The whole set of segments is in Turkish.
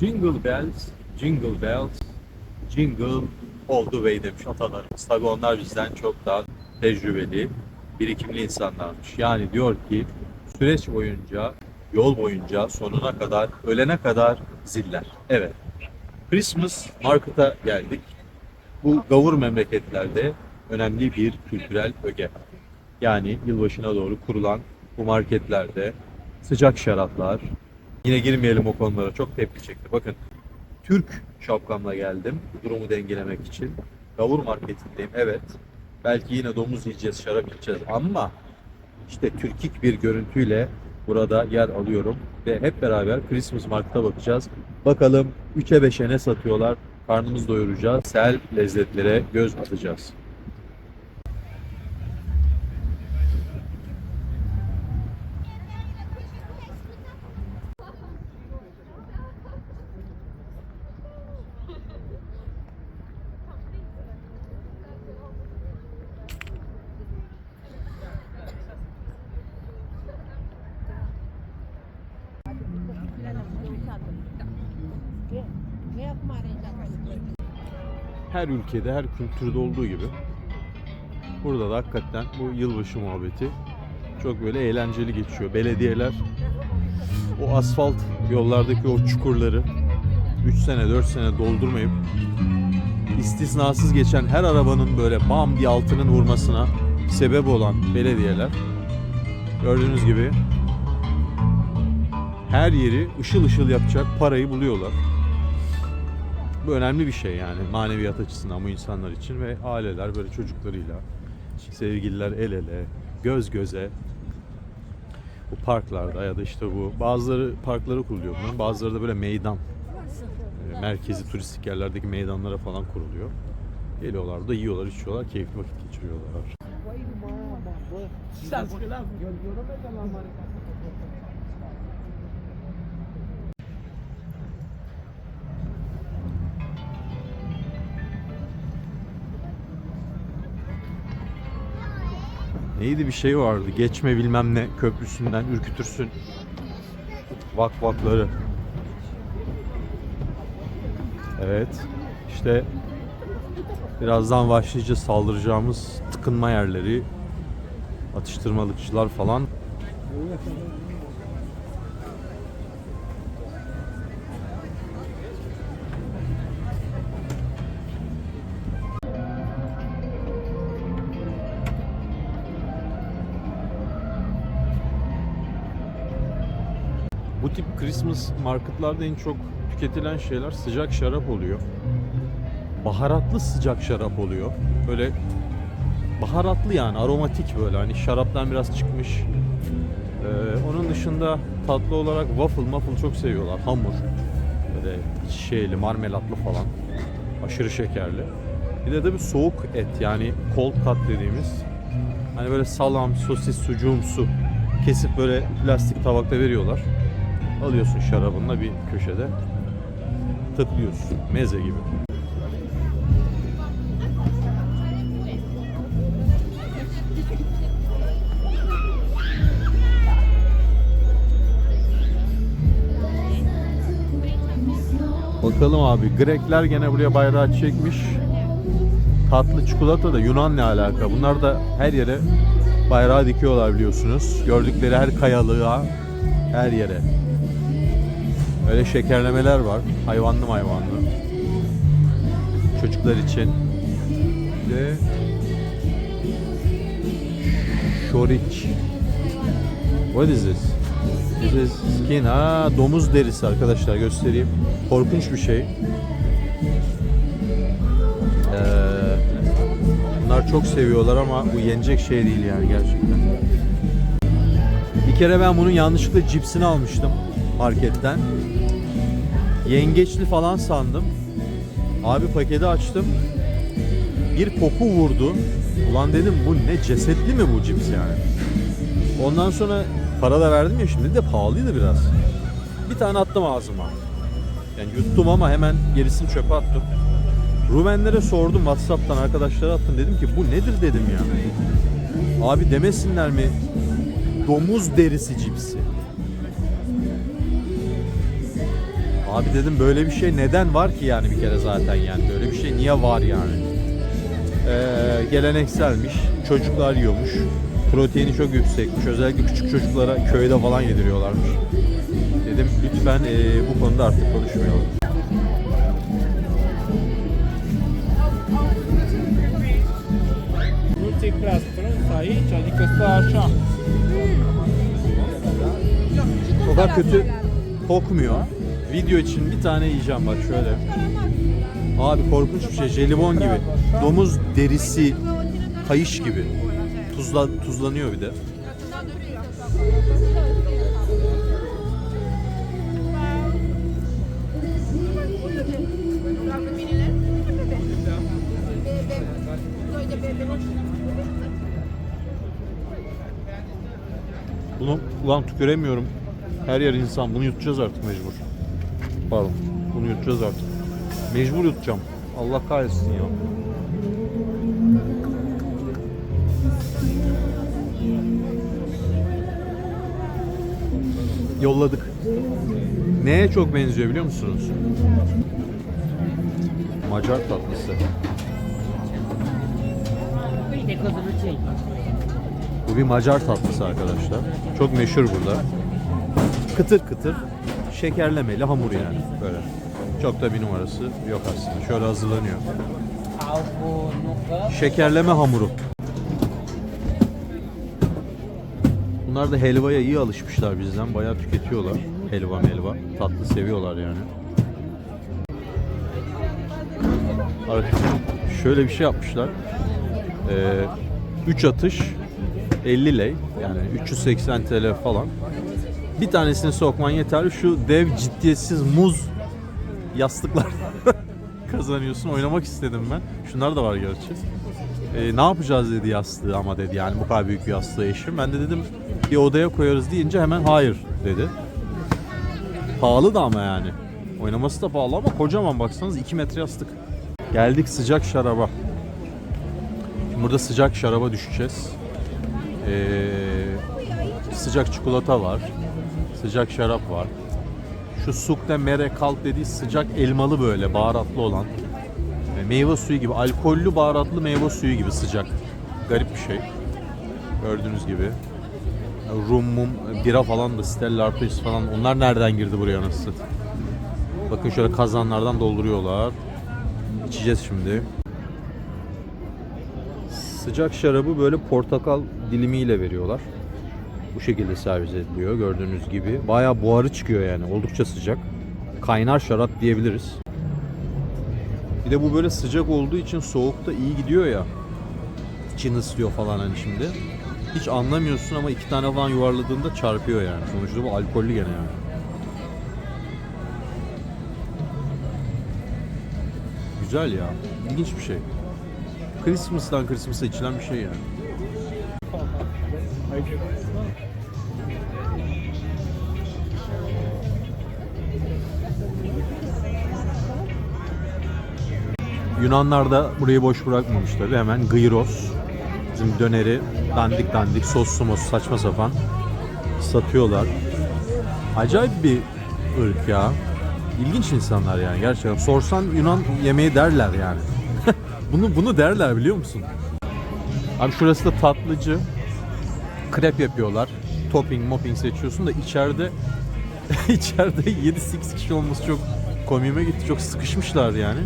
Jingle bells, jingle bells, jingle all the way demiş atalarımız. Tabi onlar bizden çok daha tecrübeli, birikimli insanlarmış. Yani diyor ki süreç boyunca, yol boyunca sonuna kadar, ölene kadar ziller. Evet. Christmas Market'a geldik. Bu gavur memleketlerde önemli bir kültürel öge. Yani yılbaşına doğru kurulan bu marketlerde sıcak şaraplar, yine girmeyelim o konulara çok tepki çekti. Bakın Türk şapkamla geldim durumu dengelemek için. Gavur marketindeyim evet. Belki yine domuz yiyeceğiz, şarap içeceğiz ama işte Türkik bir görüntüyle burada yer alıyorum ve hep beraber Christmas Market'a bakacağız. Bakalım 3'e 5'e ne satıyorlar? Karnımızı doyuracağız. Sel lezzetlere göz atacağız. Her ülkede, her kültürde olduğu gibi burada da hakikaten bu yılbaşı muhabbeti çok böyle eğlenceli geçiyor. Belediyeler o asfalt yollardaki o çukurları 3 sene 4 sene doldurmayıp istisnasız geçen her arabanın böyle bam diye altının vurmasına sebep olan belediyeler gördüğünüz gibi her yeri ışıl ışıl yapacak parayı buluyorlar. Önemli bir şey yani maneviyat açısından bu insanlar için ve aileler böyle çocuklarıyla, sevgililer el ele, göz göze bu parklarda ya da işte bu bazıları parkları kuruluyor bunların bazıları da böyle meydan e, merkezi turistik yerlerdeki meydanlara falan kuruluyor. Geliyorlar da yiyorlar, içiyorlar, keyifli vakit geçiriyorlar. Neydi bir şey vardı. Geçme bilmem ne köprüsünden ürkütürsün. Vak vakları. Evet. İşte birazdan başlayacağız saldıracağımız tıkınma yerleri, atıştırmalıkçılar falan. Bu tip Christmas marketlarda en çok tüketilen şeyler sıcak şarap oluyor. Baharatlı sıcak şarap oluyor. Böyle baharatlı yani aromatik böyle hani şaraptan biraz çıkmış. Ee, onun dışında tatlı olarak waffle muffle çok seviyorlar. Hamur. Böyle şeyli marmelatlı falan. Aşırı şekerli. Bir de tabii soğuk et yani cold cut dediğimiz. Hani böyle salam, sosis, sucuğumsu kesip böyle plastik tabakta veriyorlar. Alıyorsun şarabınla bir köşede tıklıyorsun. Meze gibi. Bakalım abi. Grekler gene buraya bayrağı çekmiş. Tatlı çikolata da Yunan ne alaka? Bunlar da her yere bayrağı dikiyorlar biliyorsunuz. Gördükleri her kayalığa, her yere. Öyle şekerlemeler var. Hayvanlı hayvanlı. Çocuklar için. Bir de Şoriç. What is this? This is skin. Ha, domuz derisi arkadaşlar göstereyim. Korkunç bir şey. Ee, bunlar çok seviyorlar ama bu yenecek şey değil yani gerçekten. Bir kere ben bunun yanlışlıkla cipsini almıştım marketten. Yengeçli falan sandım. Abi paketi açtım. Bir koku vurdu. Ulan dedim bu ne cesetli mi bu cips yani? Ondan sonra para da verdim ya şimdi de pahalıydı biraz. Bir tane attım ağzıma. Yani yuttum ama hemen gerisini çöpe attım. Rumenlere sordum Whatsapp'tan arkadaşlara attım. Dedim ki bu nedir dedim ya. Abi demesinler mi domuz derisi cipsi. Abi dedim böyle bir şey neden var ki yani bir kere zaten yani böyle bir şey niye var yani? Ee, gelenekselmiş. Çocuklar yiyormuş. Proteini çok yüksekmiş. Özellikle küçük çocuklara köyde falan yediriyorlarmış. Dedim lütfen ee, bu konuda artık konuşmayalım. Questo ascia. O kadar kötü kokmuyor. Video için bir tane yiyeceğim bak şöyle. Abi korkunç bir şey. Jelibon gibi. Domuz derisi kayış gibi. Tuzla, tuzlanıyor bir de. Bunu ulan tüküremiyorum. Her yer insan. Bunu yutacağız artık mecbur. Pardon. Bunu yutacağız artık. Mecbur yutacağım. Allah kahretsin ya. Yolladık. Neye çok benziyor biliyor musunuz? Macar tatlısı. Bu bir Macar tatlısı arkadaşlar. Çok meşhur burada. Kıtır kıtır şekerlemeli hamur yani böyle. Çok da bir numarası yok aslında. Şöyle hazırlanıyor. Şekerleme hamuru. Bunlar da helvaya iyi alışmışlar bizden. Bayağı tüketiyorlar. Helva melva. Tatlı seviyorlar yani. Şöyle bir şey yapmışlar. 3 atış 50 lei yani 380 TL falan. Bir tanesini sokman yeterli. Şu dev ciddiyetsiz muz yastıklar kazanıyorsun. Oynamak istedim ben. Şunlar da var gerçi. Ee, ne yapacağız dedi yastığı ama dedi yani bu kadar büyük bir yastığı eşim. Ben de dedim bir odaya koyarız deyince hemen hayır dedi. Pahalı da ama yani. Oynaması da pahalı ama kocaman baksanız 2 metre yastık. Geldik sıcak şaraba. Şimdi burada sıcak şaraba düşeceğiz. Ee, sıcak çikolata var. Sıcak şarap var. Şu sukne mere kalk dediği sıcak elmalı böyle baharatlı olan. e, meyve suyu gibi. Alkollü baharatlı meyve suyu gibi sıcak. Garip bir şey. Gördüğünüz gibi. Rum mum, bira falan da Stella Artois falan. Onlar nereden girdi buraya nasıl? Bakın şöyle kazanlardan dolduruyorlar. İçeceğiz şimdi. Sıcak şarabı böyle portakal dilimiyle veriyorlar. Bu şekilde servis ediliyor gördüğünüz gibi. Bayağı buharı çıkıyor yani oldukça sıcak. Kaynar şarap diyebiliriz. Bir de bu böyle sıcak olduğu için soğukta iyi gidiyor ya. İçin ıslıyor falan hani şimdi. Hiç anlamıyorsun ama iki tane falan yuvarladığında çarpıyor yani. Sonuçta bu alkollü gene yani. Güzel ya. İlginç bir şey. Christmas'tan Christmas'a içilen bir şey yani. Yunanlar da burayı boş bırakmamış tabi. Hemen gyros. Bizim döneri dandik dandik soslu mos saçma sapan satıyorlar. Acayip bir ırk ya. İlginç insanlar yani gerçekten. Sorsan Yunan yemeği derler yani. bunu bunu derler biliyor musun? Abi şurası da tatlıcı. Krep yapıyorlar. Topping, mopping seçiyorsun da içeride içeride 7-8 kişi olması çok komiğime gitti. Çok sıkışmışlar yani.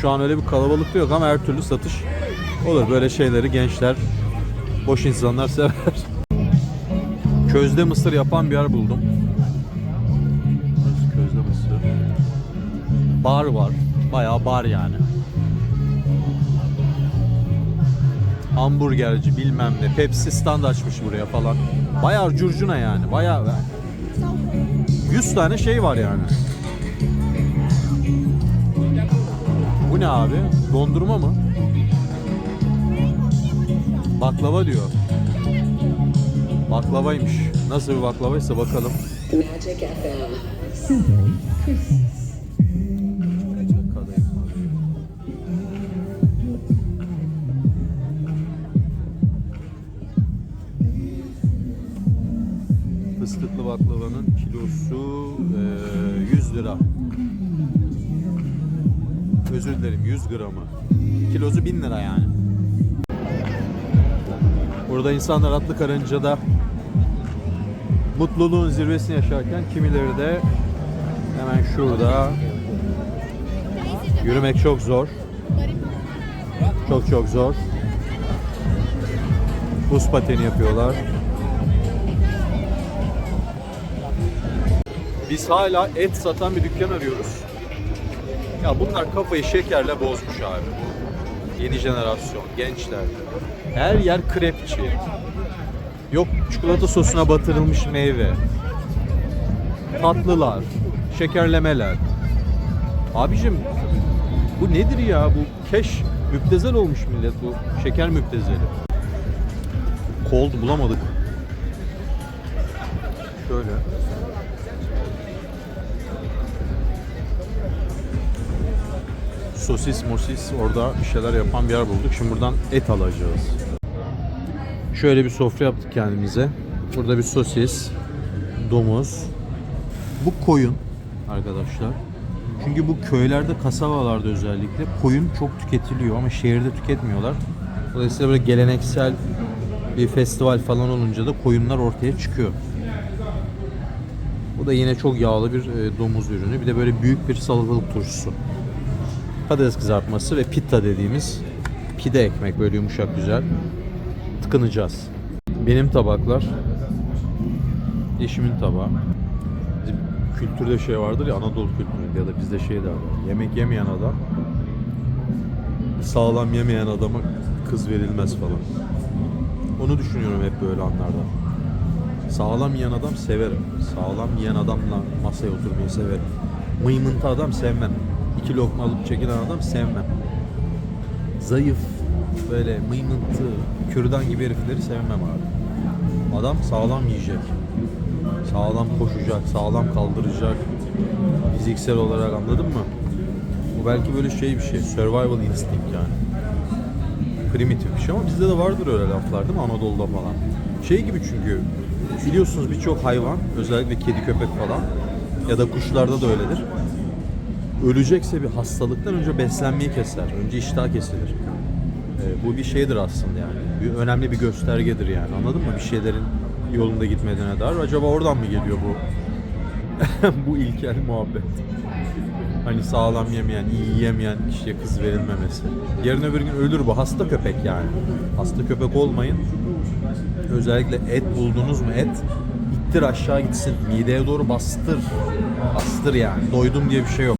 Şu an öyle bir kalabalık da yok ama her türlü satış olur. Böyle şeyleri gençler, boş insanlar sever. Közde mısır yapan bir yer buldum. Közde mısır. Bar var. Bayağı bar yani. Hamburgerci bilmem ne. Pepsi stand açmış buraya falan. Bayağı curcuna yani. Bayağı 100 tane şey var yani. Bu ne abi? Dondurma mı? Baklava diyor. Baklavaymış. Nasıl bir baklavaysa bakalım. Magic FM. Dilerim 100 gramı. Kilosu 1000 lira yani. Burada insanlar atlı karıncada mutluluğun zirvesini yaşarken kimileri de hemen şurada yürümek çok zor. Çok çok zor. Buz pateni yapıyorlar. Biz hala et satan bir dükkan arıyoruz. Ya bunlar kafayı şekerle bozmuş abi. Yeni jenerasyon, gençler. Her yer krepçi. Yok çikolata sosuna batırılmış meyve. Tatlılar, şekerlemeler. Abicim bu nedir ya? Bu keş müptezel olmuş millet bu. Şeker müptezeli. Cold bulamadık. Şöyle. Sosis mosis orada bir şeyler yapan bir yer bulduk. Şimdi buradan et alacağız. Şöyle bir sofra yaptık kendimize. Burada bir sosis, domuz. Bu koyun arkadaşlar. Çünkü bu köylerde, kasabalarda özellikle koyun çok tüketiliyor ama şehirde tüketmiyorlar. Dolayısıyla böyle geleneksel bir festival falan olunca da koyunlar ortaya çıkıyor. Bu da yine çok yağlı bir e, domuz ürünü. Bir de böyle büyük bir salatalık turşusu. Patates kızartması ve pitta dediğimiz pide ekmek böyle yumuşak güzel. Tıkınacağız. Benim tabaklar. Eşimin tabağı. Bizim kültürde şey vardır ya Anadolu kültüründe ya da bizde şey derler. Yemek yemeyen adam sağlam yemeyen adama kız verilmez falan. Onu düşünüyorum hep böyle anlarda. Sağlam yiyen adam severim. Sağlam yiyen adamla masaya oturmayı severim. Mıymıntı adam sevmem. İki lokma alıp çekilen adam sevmem. Zayıf, böyle mıymıntı, kürdan gibi herifleri sevmem abi. Adam sağlam yiyecek. Sağlam koşacak, sağlam kaldıracak. Fiziksel olarak anladın mı? Bu belki böyle şey bir şey. Survival instinct yani primitif bir şey ama bizde de vardır öyle laflar değil mi Anadolu'da falan. Şey gibi çünkü biliyorsunuz birçok hayvan özellikle kedi köpek falan ya da kuşlarda da öyledir. Ölecekse bir hastalıktan önce beslenmeyi keser. Önce iştah kesilir. Ee, bu bir şeydir aslında yani. Bir, önemli bir göstergedir yani anladın mı? Bir şeylerin yolunda gitmediğine dair. Acaba oradan mı geliyor bu bu ilkel muhabbet? Hani sağlam yemeyen, iyi yiyemeyen kişiye kız verilmemesi. Yarın öbür gün ölür bu. Hasta köpek yani. Hasta köpek olmayın. Özellikle et buldunuz mu et ittir aşağı gitsin. Mideye doğru bastır. Bastır yani. Doydum diye bir şey yok.